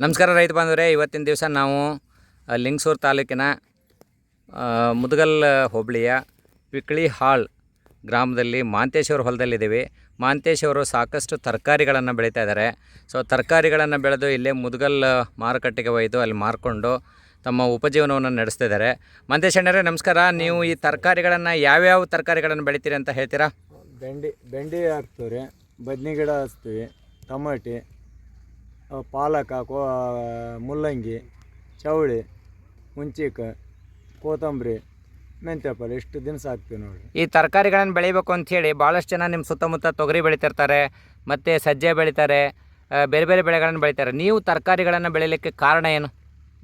ನಮಸ್ಕಾರ ರೈತ ಬಾಂಧವರೇ. ಇವತ್ತಿನ ದಿವಸ ನಾವು ಲಿಂಗಸೂರು ತಾಲೂಕಿನ ಮುದಗಲ್ ಹೋಬಳಿಯ ಪಿಕ್ಳಿ ಹಾಳ್ ಗ್ರಾಮದಲ್ಲಿ ಮಾಂತೇಶ್ವರ ಹೊಲದಲ್ಲಿದ್ದೀವಿ. ಮಾಂತೇಶ್ ಅವರು ಸಾಕಷ್ಟು ತರಕಾರಿಗಳನ್ನು ಬೆಳೀತಾ ಇದ್ದಾರೆ. ಸೊ, ತರಕಾರಿಗಳನ್ನು ಬೆಳೆದು ಇಲ್ಲೇ ಮುದಗಲ್ ಮಾರುಕಟ್ಟೆಗೆ ಒಯ್ದು ಅಲ್ಲಿ ಮಾರ್ಕೊಂಡು ತಮ್ಮ ಉಪಜೀವನವನ್ನು ನಡೆಸ್ತಾ ಇದ್ದಾರೆ. ಮಾಂತೇಶ್ ಅಣ್ಣರೇ, ನಮಸ್ಕಾರ. ನೀವು ಈ ತರಕಾರಿಗಳನ್ನು ಯಾವ್ಯಾವ ತರಕಾರಿಗಳನ್ನು ಬೆಳಿತೀರಿ ಅಂತ ಹೇಳ್ತೀರಾ? ಬೆಂಡಿ ಬೆಂಡಿ ಹಾಕ್ತೀವಿ ಬದ್ನಿ ಗಿಡ ಹಚ್ತೀವಿ ಟಮಾಟಿ ಪಾಲಕ ಕೋ ಮುಲ್ಲಂಗಿ ಮುಂಚಿಕ ಹುಂಚಿಕ ಕೊತ್ತಂಬರಿ ಮೆಂತ್ಯಪಲ್ಲೆ ಇಷ್ಟು ದಿನ ಸಾಕ್ತೀವಿ ನೋಡಿ. ಈ ತರಕಾರಿಗಳನ್ನು ಬೆಳಿಬೇಕು ಅಂಥೇಳಿ ಭಾಳಷ್ಟು ಜನ ನಿಮ್ಮ ಸುತ್ತಮುತ್ತ ತೊಗರಿ ಬೆಳಿತಿರ್ತಾರೆ ಮತ್ತು ಸಜ್ಜೆ ಬೆಳಿತಾರೆ ಬೇರೆ ಬೇರೆ ಬೆಳೆಗಳನ್ನು ಬೆಳಿತಾರೆ. ನೀವು ತರಕಾರಿಗಳನ್ನು ಬೆಳಿಲಿಕ್ಕೆ ಕಾರಣ ಏನು?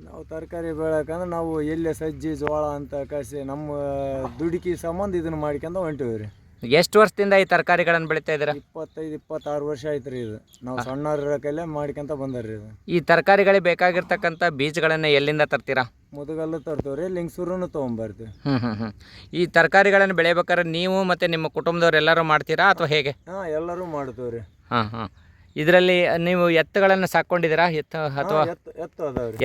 ನಾವು ತರಕಾರಿ ಬೆಳೆಯಕಂದ್ರೆ ನಾವು ಎಲ್ಲೇ ಸಜ್ಜಿ ಜೋಳ ಅಂತ ಕಸಿ ನಮ್ಮ ದುಡುಕಿ ಸಂಬಂಧ ಇದನ್ನು ಮಾಡ್ಕೊಂಡು ಹೊಂಟಿವಿ ರೀ. ಎಷ್ಟು ವರ್ಷದಿಂದ ಈ ತರಕಾರಿಗಳನ್ನು ಬೆಳಿತಾ ಇದ್ದೀರಾ? ಇಪ್ಪತ್ತೈದು ಇಪ್ಪತ್ತಾರು ವರ್ಷ ಆಯ್ತು ರೀ ಇದು. ನಾವು ಸಣ್ಣ ಕೈಲೇ ಮಾಡ್ಕೊಂತ ಬಂದರಿ ಇದು. ಈ ತರಕಾರಿಗಳಿಗೆ ಬೇಕಾಗಿರ್ತಕ್ಕಂಥ ಬೀಜಗಳನ್ನು ಎಲ್ಲಿಂದ ತರ್ತೀರಾ? ಮುದುಗಲ್ಲು ತರ್ತೀವ್ರಿ ಲಿಂಗ್ಸೂರನ್ನು ತೊಗೊಂಬರ್ತೀವಿ. ಹ್ಞೂ ಹ್ಞೂ ಹ್ಞೂ ಈ ತರಕಾರಿಗಳನ್ನು ಬೆಳಿಬೇಕಾದ್ರೆ ನೀವು ಮತ್ತು ನಿಮ್ಮ ಕುಟುಂಬದವ್ರು ಎಲ್ಲರೂ ಮಾಡ್ತೀರಾ ಅಥವಾ ಹೇಗೆ? ಹಾಂ ಎಲ್ಲರೂ ಮಾಡ್ತೀವ್ರಿ. ಹಾಂ ಹಾಂ. ಇದರಲ್ಲಿ ನೀವು ಎತ್ತುಗಳನ್ನು ಸಾಕೊಂಡಿದ್ದೀರಾ ಎತ್ತು ಅಥವಾ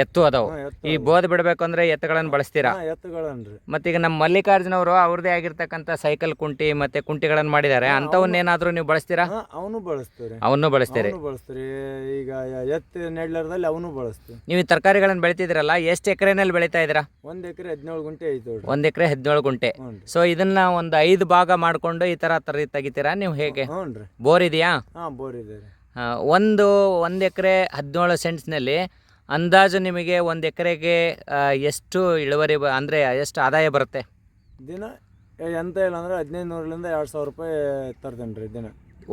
ಎತ್ತು ಅದಾವ. ಈ ಬೋದ್ ಬಿಡಬೇಕು ಅಂದ್ರೆ ಎತ್ತುಗಳನ್ನು ಬಳಸ್ತೀರಾ? ಮತ್ತೆ ಈಗ ಮತ್ತೀಗ ನಮ್ಮ ಮಲ್ಲಿಕಾರ್ಜುನ ಅವರು ಅವ್ರದೇ ಆಗಿರ್ತಕ್ಕಂಥ ಸೈಕಲ್ ಕುಂಟಿ ಮತ್ತೆ ಕುಂಟಿಗಳನ್ನು ಮಾಡಿದ್ದಾರೆ. ಅಂತವನ್ನೇನಾದ್ರೂ ನೀವು ಬಳಸ್ತೀರಾ? ಅವನು ಬಳಸ್ತೀರಿ. ಅವನು ಬಳಸ್ತೀವಿ ಈಗ ಎತ್ತು ನೆಡ್ಲರ್ದಲ್ಲಿ ಅವನು ಬಳಸ್ತೀವಿ. ನೀವು ಈ ತರಕಾರಿಗಳನ್ನು ಬೆಳಿತಿದ್ರಲ್ಲ ಎಷ್ಟು ಎಕರೆನಲ್ಲಿ ಬೆಳೀತಾ ಇದ್ದೀರಾ? ಒಂದ್ ಎಕರೆ ಹದಿನೇಳು ಗುಂಟೆ ಐತೆ ಒಂದ್ ಎಕರೆ ಹದಿನೇಳು ಗುಂಟೆ. ಸೊ ಇದನ್ನ ಒಂದು ಐದು ಭಾಗ ಮಾಡ್ಕೊಂಡು ಈ ತರ ತರ ತೆಗಿತೀರಾ? ನೀವು ಹೇಗೆ? ಬೋರ್ ಇದೆಯಾ? ಬೋರ್ ಇದೆ ಒಂದು ಒಂದು ಎಕರೆ ಹದಿನೇಳು ಸೆಂಟ್ಸ್ನಲ್ಲಿ ಅಂದಾಜು ನಿಮಗೆ ಒಂದು ಎಕರೆಗೆ ಎಷ್ಟು ಇಳುವರಿ ಬ ಅಂದರೆ ಎಷ್ಟು ಆದಾಯ ಬರುತ್ತೆ? ದಿನ ಎಂತ ಇಲ್ಲ ಅಂದ್ರೆ ಹದಿನೈದು ನೂರರಿಂದ ಎರಡು ಸಾವಿರ ರೂಪಾಯಿ ತರ್ತೇನೆ ರೀ ದಿನ.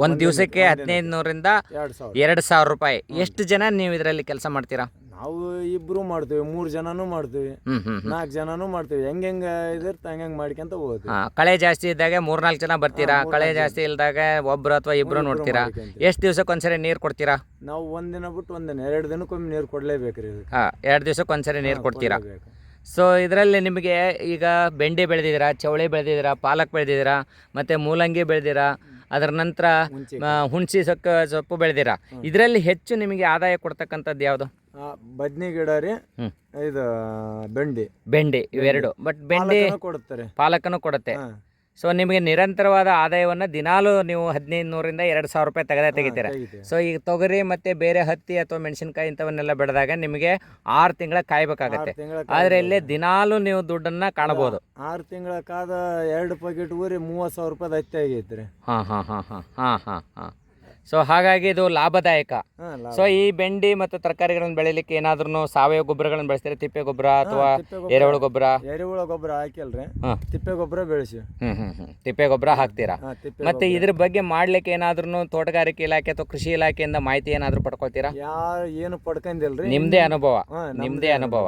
ಒಂದು ದಿವಸಕ್ಕೆ ಹದಿನೈದು ನೂರಿಂದ ಎರಡು ಸಾವಿರ. ಎರಡು ಸಾವಿರ ರೂಪಾಯಿ. ಎಷ್ಟು ಜನ ನೀವು ಇದರಲ್ಲಿ ಕೆಲಸ ಮಾಡ್ತೀರಾ? ನಾವು ಇಬ್ರು ಮಾಡ್ತೀವಿ ಮೂರು ಜನನೂ ಮಾಡ್ತೀವಿ ಹ್ಞೂ ಜನಾನೂ ನಾಲ್ಕು ಜನನೂ ಮಾಡ್ತೀವಿ. ಹೆಂಗ್ ಹೆಂಗ ಇದಿರ್ತ ಹಂಗೆ ಹಂಗೆ ಮಾಡ್ಕೊಂತ ಹೋಗುತ್ತೆ ಹಾಂ ಕಳೆ ಜಾಸ್ತಿ ಇದ್ದಾಗ ಮೂರ್ನಾಲ್ಕು ಜನ ಬರ್ತೀರಾ? ಕಳೆ ಜಾಸ್ತಿ ಇಲ್ದಾಗ ಒಬ್ರು ಅಥವಾ ಇಬ್ರು ನೋಡ್ತೀರಾ? ಮಾಡ್ಕೊಂತೀವಿ. ಎಷ್ಟು ದಿವ್ಸಕ್ಕೆ ಒಂದ್ಸರಿ ನೀರು ಕೊಡ್ತೀರಾ? ನಾವು ಒಂದಿನ ಬಿಟ್ಟು ಒಂದಿನ ಎರಡು ದಿನಕ್ಕೊಮ್ಮೆ ನೀರು ಕೊಡಲೇಬೇಕು ರೀ ಇದಕ್ಕೆ. ಹಾಂ ಎರಡು ದಿವ್ಸಕ್ಕೆ ಒಂದ್ಸರಿ ನೀರು ಕೊಡ್ತೀರಾ? ಕೊಡ್ಲೇಬೇಕು. ಸೊ ಇದರಲ್ಲಿ ನಿಮಗೆ ಈಗ ಬೆಂಡೆ ಬೆಳೆದಿದ್ದೀರಾ ಚವಳಿ ಬೆಳೆದಿದ್ದೀರಾ ಪಾಲಕ್ ಬೆಳೆದಿದ್ದೀರಾ ಮತ್ತು ಮೂಲಂಗಿ ಬೆಳೆದಿರಾ ಅದರ ನಂತರ ಹುಣಸಿ. ಸೊಕ್ಕ ಸೊಪ್ಪು ಬೆಳೆದಿರಾ ಇದರಲ್ಲಿ ಹೆಚ್ಚು ನಿಮಗೆ ಆದಾಯ ಕೊಡ್ತಕ್ಕಂಥದ್ದು ಯಾವುದು? ಬದ್ನಿ ಗಿಡ ರೀ. ಇದು ಬೆಂಡಿ. ಬೆಂಡೆ ಇವೆರಡು. ಬಟ್ ಬೆಂಡೆ ಕೊಡ್ತಾರೆ ಪಾಲಕನು ಕೊಡುತ್ತೆ. ಸೊ ನಿಮಗೆ ನಿರಂತರವಾದ ಆದಾಯವನ್ನು ದಿನಾಲು ನೀವು ಹದಿನೈದು ನೂರಿಂದ ಎರಡು ಸಾವಿರ ರೂಪಾಯಿ ತೆಗೆದೇ ತೆಗಿತೀರ. ಸೊ ಈಗ ತೊಗರಿ ಮತ್ತು ಬೇರೆ ಹತ್ತಿ ಅಥವಾ ಮೆಣಸಿನಕಾಯಿ ಇಂಥವನ್ನೆಲ್ಲ ಬೆಳೆದಾಗ ನಿಮಗೆ ಆರು ತಿಂಗಳ ಕಾಯ್ಬೇಕಾಗತ್ತೆ. ಆದರೆ ಇಲ್ಲಿ ದಿನಾಲು ನೀವು ದುಡ್ಡನ್ನು ಕಾಣಬಹುದು ಆರು ತಿಂಗಳ ಕಾದ ಎರಡು ಪ್ಯಾಕೆಟ್ ಊರಿ ಮೂವತ್ತು ಸಾವಿರ ರೂಪಾಯಿ ಹತ್ತಿ ಆಗೈತೆ ರೀ. ಹಾಂ ಹಾಂ ಹಾಂ ಹಾಂ ಹಾಂ ಹಾಂ ಹಾಂ. ಸೊ ಹಾಗಾಗಿ ಇದು ಲಾಭದಾಯಕ. ಸೊ ಈ ಬೆಂಡಿ ಮತ್ತು ತರಕಾರಿಗಳನ್ನು ಬೆಳಿಲಿಕ್ಕೆ ಏನಾದ್ರೂ ಸಾವಯವ ಗೊಬ್ಬರಗಳನ್ನು ಬೆಳೆಸ್ತಾರೆ? ತಿಪ್ಪೆ ಗೊಬ್ಬರ ಅಥವಾ ಎರೆಹುಳು ಗೊಬ್ಬರ? ಎರೆಹುಳ ಗೊಬ್ಬರ ಹಾಕಿಲ್ರಿ. ತಿಪ್ಪೆ ಗೊಬ್ಬರ ಬೆಳೆಸಿ. ಹ್ಮ್ ಹ್ಮ್ ತಿಪ್ಪೆ ಗೊಬ್ಬರ ಹಾಕ್ತೀರಾ? ಮತ್ತೆ ಇದ್ರ ಬಗ್ಗೆ ಮಾಡ್ಲಿಕ್ಕೆ ಏನಾದ್ರೂ ತೋಟಗಾರಿಕೆ ಇಲಾಖೆ ಅಥವಾ ಕೃಷಿ ಇಲಾಖೆಯಿಂದ ಮಾಹಿತಿ ಏನಾದರೂ ಪಡ್ಕೊಳ್ತೀರಾ? ಏನು ಪಡ್ಕೊಂಡಿಲ್ರಿ ನಿಮ್ಮದೇ ಅನುಭವ. ನಿಮ್ದೇ ನಿಮ್ಮದೇ ಅನುಭವ.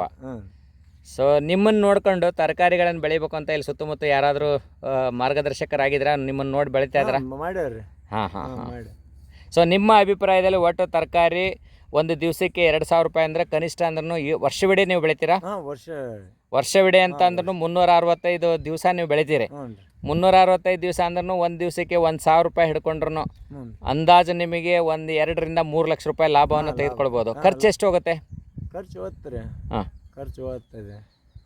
ಸೊ ನಿಮ್ಮನ್ನು ನೋಡ್ಕೊಂಡು ತರಕಾರಿಗಳನ್ನು ಬೆಳಿಬೇಕು ಅಂತ ಇಲ್ಲಿ ಸುತ್ತಮುತ್ತ ಯಾರಾದರೂ ಮಾರ್ಗದರ್ಶಕರಾಗಿದ್ರ ನಿಮ್ಮನ್ನು ನೋಡಿ ಬೆಳಿತಾ ಇದ್ರ ಮಾಡ್ಯಾರ್ರಿ. ಹಾಂ ಹಾಂ ಹಾಂ ಹಾಂ. ಮಾಡಿ ಸೊ ನಿಮ್ಮ ಅಭಿಪ್ರಾಯದಲ್ಲಿ ಒಟ್ಟು ತರಕಾರಿ ಒಂದು ದಿವಸಕ್ಕೆ ಎರಡು ಸಾವಿರ ರೂಪಾಯಿ ಅಂದರೆ ಕನಿಷ್ಠ ಅಂದ್ರೂ ವರ್ಷವಿಡೀ ನೀವು ಬೆಳಿತೀರಾ? ಹಾಂ ವರ್ಷ. ವರ್ಷವಿಡೀ ಅಂತ ಅಂದ್ರೂ ಮುನ್ನೂರ ಅರವತ್ತೈದು ದಿವಸ ನೀವು ಬೆಳಿತೀರಿ. ಹ್ಞೂ ರೀ. ಮುನ್ನೂರ ಅರವತ್ತೈದು ದಿವಸ ಅಂದ್ರೂ ಒಂದು ದಿವಸಕ್ಕೆ ಒಂದು ಸಾವಿರ ರೂಪಾಯಿ ಹಿಡ್ಕೊಂಡ್ರು ಹ್ಞೂ ಅಂದಾಜು ನಿಮಗೆ ಒಂದು ಎರಡರಿಂದ ಮೂರು ಲಕ್ಷ ರೂಪಾಯಿ ಲಾಭವನ್ನು ತೆಗೆದುಕೊಳ್ಬೋದು. ಖರ್ಚು ಎಷ್ಟು ಹೋಗುತ್ತೆ? ಖರ್ಚು ಓದ್ತಾರೆ ಹಾಂ. ಖರ್ಚು ಓದ್ತದೆ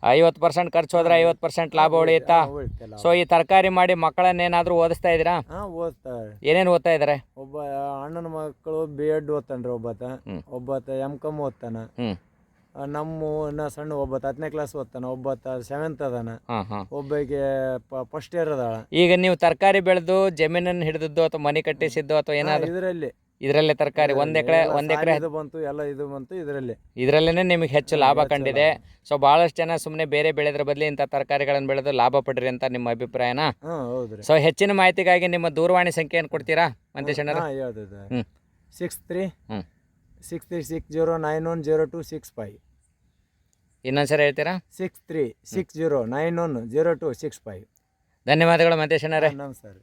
ಐವತ್ತು ಪರ್ಸೆಂಟ್ ಖರ್ಚು ಹೋದ್ರೆ ಐವತ್ತು ಪರ್ಸೆಂಟ್ ಲಾಭ ಉಳಿಯುತ್ತಾ? ಉಳಿತಲ್ಲ ಸೊ ಈ ತರಕಾರಿ ಮಾಡಿ ಮಕ್ಕಳನ್ನೇನಾದ್ರೂ ಓದಿಸ್ತಾ ಇದೀರಾ ಹಾ ಓದ್ತಾರೆ ಏನೇನು ಓದ್ತಾ ಇದಾರೆ ಒಬ್ಬ ಅಣ್ಣನ ಮಕ್ಕಳು ಬಿ ಎಡ್ ಓದ್ತಾನ್ರಿ ಒಬ್ಬಾತ. ಹ್ಮ್. ಒಬ್ಬಾತ ಎಂ ಕಮ್ ಓದ್ತಾನ ಆ, ನಮ್ಮ ಇನ್ನ ಸಣ್ಣ ಒಬ್ಬಾತ ಹತ್ತನೇ ಕ್ಲಾಸ್ ಓದ್ತಾನ ಒಬ್ಬಾತ ಸೆವೆಂತ್ ಅದಾನ. ಹಾಂ ಹಾಂ. ಒಬ್ಬಗೆ ಫಸ್ಟ್ ಇಯರ್ ಅದಾಳ. ಈಗ ನೀವು ತರಕಾರಿ ಬೆಳೆದು ಜಮೀನನ್ನು ಹಿಡಿದದ್ದು ಅಥವಾ ಮನೆ ಕಟ್ಟಿಸಿದ್ದು ಅಥವಾ ಏನಾದರೂ? ಇದರಲ್ಲಿ. ಇದರಲ್ಲೇ ತರಕಾರಿ ಒಂದು ಎಕರೆ ಒಂದು ಎಕರೆ ಇದು ಬಂತು ಎಲ್ಲ ಇದು ಬಂತು ಇದರಲ್ಲಿ. ಇದರಲ್ಲೇನೆ ನಿಮಗೆ ಹೆಚ್ಚು ಲಾಭ ಕಂಡಿದೆ. ಸೊ ಭಾಳಷ್ಟು ಜನ ಸುಮ್ಮನೆ ಬೇರೆ ಬೆಳೆದ್ರ ಬದಲಿ ಇಂಥ ತರಕಾರಿಗಳನ್ನು ಬೆಳೆದು ಲಾಭ ಪಡ್ರಿ ಅಂತ ನಿಮ್ಮ ಅಭಿಪ್ರಾಯನಾ? ಸೊ ಹೆಚ್ಚಿನ ಮಾಹಿತಿಗಾಗಿ ನಿಮ್ಮ ದೂರವಾಣಿ ಸಂಖ್ಯೆಯನ್ನು ಕೊಡ್ತೀರಾ ಮಂತೇಶ್ ಹ್ಞೂ ಸಿಕ್ಸ್ ತ್ರೀ ಹ್ಞೂ six three six zero nine one zero two six five ಇನ್ನೊಂದ್ಸರಿ ಹೇಳ್ತೀರಾ? Six three six zero nine one zero two six five ಧನ್ಯವಾದಗಳು ಮಂತೇಶ್ ಅಣ್ಣರೇ ನಮಸ್ಕಾರ.